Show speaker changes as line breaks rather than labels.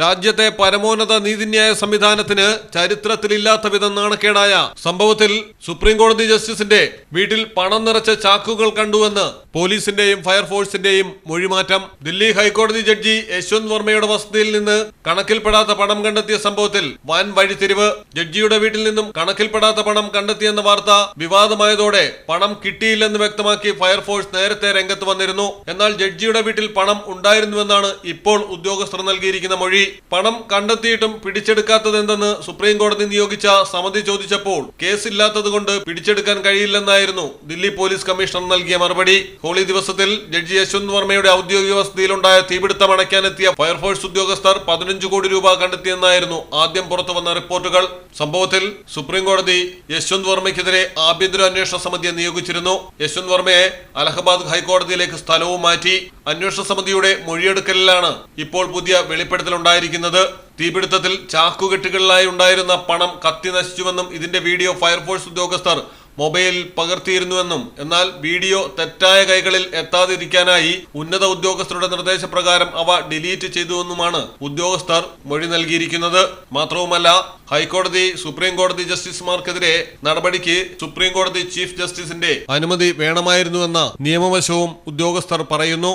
രാജ്യത്തെ പരമോന്നത നീതിന്യായ സംവിധാനത്തിന് ചരിത്രത്തിലില്ലാത്ത വിധം നാണക്കേടായ സംഭവത്തിൽ സുപ്രീം കോടതി ജസ്റ്റിസിന്റെ വീട്ടിൽ പണം നിറച്ച ചാക്കുകൾ കണ്ടുവെന്ന് പോലീസിന്റെയും ഫയർഫോഴ്സിന്റെയും മൊഴിമാറ്റം. ദില്ലി ഹൈക്കോടതി ജഡ്ജി യശ്വന്ത് വർമ്മയുടെ വസതിയിൽ നിന്ന് കണക്കിൽപ്പെടാത്ത പണം കണ്ടെത്തിയ സംഭവത്തിൽ വൻ വഴിത്തിരിവ്. ജഡ്ജിയുടെ വീട്ടിൽ നിന്നും കണക്കിൽപ്പെടാത്ത പണം കണ്ടെത്തിയെന്ന വാർത്ത വിവാദമായതോടെ പണം കിട്ടിയില്ലെന്ന് വ്യക്തമാക്കി ഫയർഫോഴ്സ് നേരത്തെ രംഗത്ത് വന്നിരുന്നു. എന്നാൽ ജഡ്ജിയുടെ വീട്ടിൽ പണം ഉണ്ടായിരുന്നുവെന്നാണ് ഇപ്പോൾ ഉദ്യോഗസ്ഥർ നൽകിയിരിക്കുന്ന മൊഴി. പണം കണ്ടെത്തിയിട്ടും പിടിച്ചെടുക്കാത്തതെന്തെന്ന് സുപ്രീം കോടതി നിയോഗിച്ച സമിതി ചോദിച്ചപ്പോൾ കേസില്ലാത്തതുകൊണ്ട് പിടിച്ചെടുക്കാൻ കഴിയില്ലെന്നായിരുന്നു ദില്ലി പോലീസ് കമ്മീഷണർ നൽകിയ മറുപടി. ഹോളി ദിവസത്തിൽ ജഡ്ജി യശ്വന്ത് വർമ്മയുടെ ഔദ്യോഗിക വസതിയിലുണ്ടായ തീപിടുത്തം അണയ്ക്കാനെത്തിയ ഫയർഫോഴ്സ് ഉദ്യോഗസ്ഥർ പതിനഞ്ച് കോടി രൂപ കണ്ടെത്തിയെന്നായിരുന്നു ആദ്യം പുറത്തുവന്ന റിപ്പോർട്ടുകൾ. സംഭവത്തിൽ സുപ്രീം കോടതി യശ്വന്ത് വർമ്മയ്ക്കെതിരെ ആഭ്യന്തര അന്വേഷണ സമിതിയെ നിയോഗിച്ചിരുന്നു. യശ്വന്ത് വർമ്മയെ അലഹബാദ് ഹൈക്കോടതിയിലേക്ക് സ്ഥലവും മാറ്റി. അന്വേഷണ സമിതിയുടെ മൊഴിയെടുക്കലിലാണ് ഇപ്പോൾ പുതിയ വെളിപ്പെടുത്തലുണ്ടായിരിക്കുന്നത്. തീപിടുത്തത്തിൽ ചാക്കുകെട്ടുകളിലായി ഉണ്ടായിരുന്ന പണം കത്തി നശിച്ചുവെന്നും ഇതിന്റെ വീഡിയോ ഫയർഫോഴ്സ് ഉദ്യോഗസ്ഥർ മൊബൈലിൽ പകർത്തിയിരുന്നുവെന്നും എന്നാൽ വീഡിയോ തെറ്റായ കൈകളിൽ എത്താതിരിക്കാനായി ഉന്നത ഉദ്യോഗസ്ഥരുടെ നിർദ്ദേശപ്രകാരം അവ ഡിലീറ്റ് ചെയ്തുവെന്നുമാണ് ഉദ്യോഗസ്ഥർ മൊഴി നൽകിയിരിക്കുന്നത്. മാത്രവുമല്ല ഹൈക്കോടതി സുപ്രീം കോടതി ജസ്റ്റിസുമാർക്കെതിരെ നടപടിക്ക് സുപ്രീം കോടതി ചീഫ് ജസ്റ്റിസിന്റെ അനുമതി വേണമായിരുന്നുവെന്ന നിയമവശവും ഉദ്യോഗസ്ഥർ പറയുന്നു.